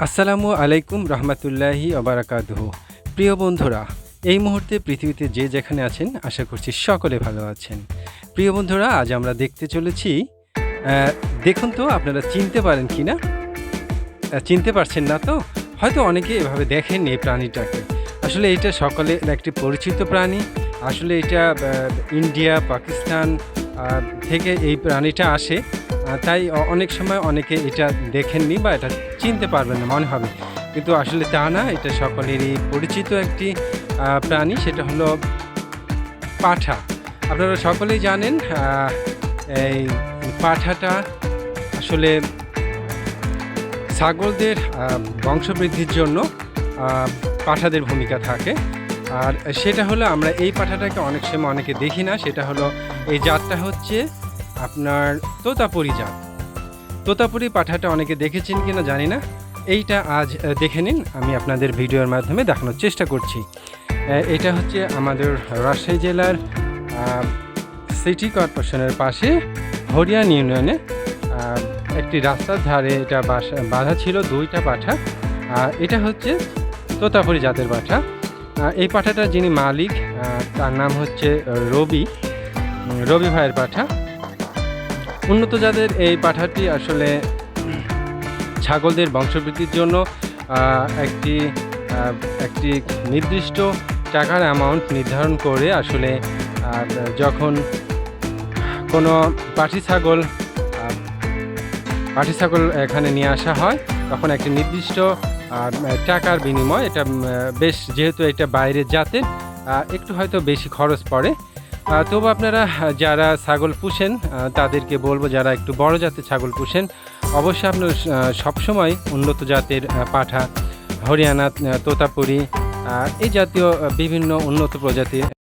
আসসালামু আলাইকুম রহমতুল্লাহি অবরাকাতুহ প্রিয় বন্ধুরা, এই মুহূর্তে পৃথিবীতে যে যেখানে আছেন, আশা করছি সকলে ভালো আছেন। প্রিয় বন্ধুরা, আজ আমরা দেখতে চলেছি দেখুন তো, আপনারা চিনতে পারেন কি না? চিনতে পারছেন না তো? হয়তো অনেকে এভাবে দেখেন এই প্রাণীটাকে। আসলে এটা সকলের একটি পরিচিত প্রাণী। আসলে এটা ইন্ডিয়া, পাকিস্তান থেকে এই প্রাণীটা আসে। তাই অনেক সময় অনেকে এটা দেখেননি বা এটা চিনতে পারবেন না, মনে হবে। কিন্তু আসলে তা না, এটা সকলেরই পরিচিত একটি প্রাণী, সেটা হলো পাঠা। আপনারা সকলেই জানেন এই পাঠাটা আসলে ছাগলদের বংশবৃদ্ধির জন্য পাঠাদের ভূমিকা থাকে। আর সেটা হলো আমরা এই পাঠাটাকে অনেক সময় অনেকে দেখি না, সেটা হলো এই জাতটা হচ্ছে আপনার তোতাপুরি জাত তোতাপুরি পাঠাটা অনেকে দেখেছেন কিনা জানি না। এইটা আজ দেখে নিন, আমি আপনাদের ভিডিওর মাধ্যমে দেখানোর চেষ্টা করছি। এটা হচ্ছে আমাদের রাজশাহী জেলার সিটি কর্পোরেশনের পাশে হরিয়ান ইউনিয়নে একটি রাস্তার ধারে এটা বাসা, বাঁধা ছিল, দুইটা পাঠা। এটা হচ্ছে তোতাপুরি জাতের পাঠা। এই পাঠাটার যিনি মালিক তার নাম হচ্ছে রবি। রবি ভাইয়ের পাঠা। উন্নত জাতের এই পাঠাটি আসলে ছাগলদের বংশবৃদ্ধির জন্য একটি একটি নির্দিষ্ট টাকার অ্যামাউন্ট নির্ধারণ করে আসলে যখন কোনো পাঠি ছাগল পাঠি ছাগল এখানে নিয়ে আসা হয়, তখন একটি নির্দিষ্ট টাকার বিনিময় এটা বেশ যেহেতু এটা বাইরের জাতের একটু হয়তো বেশি খরচ পড়ে তবু আপনারা যারা ছাগল পুষেন তাদেরকে বলব যারা একটু বড় জাতের ছাগল পুষেন, অবশ্যই আপনার সবসময় উন্নত জাতের পাঠা, হরিয়ানা তোতাপুরি এই জাতীয় বিভিন্ন উন্নত প্রজাতির